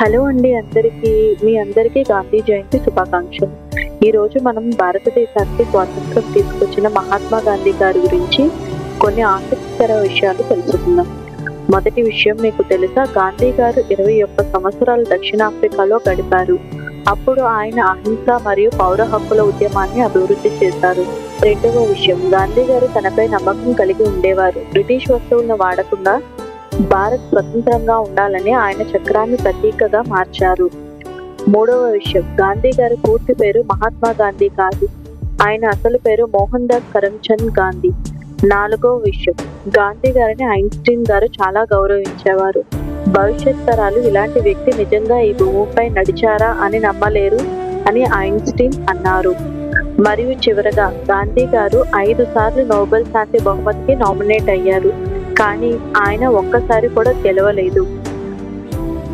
Hello అండి అందరికీ మీ అందరికీ గాంధీ జయంతి శుభాకాంక్షలు. ఈ రోజు మనం భారతదేశానికి స్వాతంత్రం తీసుకొచ్చిన మహాత్మా గాంధీ గారి గురించి కొన్ని ఆసక్తికర విషయాలు తెలుసుకుందాం. మొదటి విషయం మీకు తెలుసా? గాంధీ గారు ఇరవై ఒక్క సంవత్సరాలు దక్షిణాఫ్రికాలో గడిపారు. అప్పుడు ఆయన అహింస మరియు పౌర హక్కుల ఉద్యమాన్ని అభివృద్ధి చేశారు. రెండవ విషయం గాంధీ గారు తనపై నమ్మకం కలిగి ఉండేవారు. బ్రిటిష్ వస్తువులను వాడకుండా భారత్ స్వతంత్రంగా ఉండాలని ఆయన చక్రాన్ని ప్రతీకగా మార్చారు. మూడవ విషయం గాంధీ గారి పూర్తి పేరు మహాత్మా గాంధీ కాదు. ఆయన అసలు పేరు మోహన్ దాస్ కరమ్చంద్ గాంధీ. నాలుగవ విషయం గాంధీ గారిని ఐన్స్టీన్ గారు చాలా గౌరవించేవారు. భవిష్యత్ తరాలు ఇలాంటి వ్యక్తి నిజంగా ఈ భూమిపై నడిచారా అని నమ్మలేరు అని ఐన్స్టీన్ అన్నారు. మరియు చివరగా గాంధీ గారు ఐదు సార్లు నోబెల్ శాంతి బహుమతికి నామినేట్ అయ్యారు. కానీ ఆయన ఒక్కసారి కూడా గెలవలేదు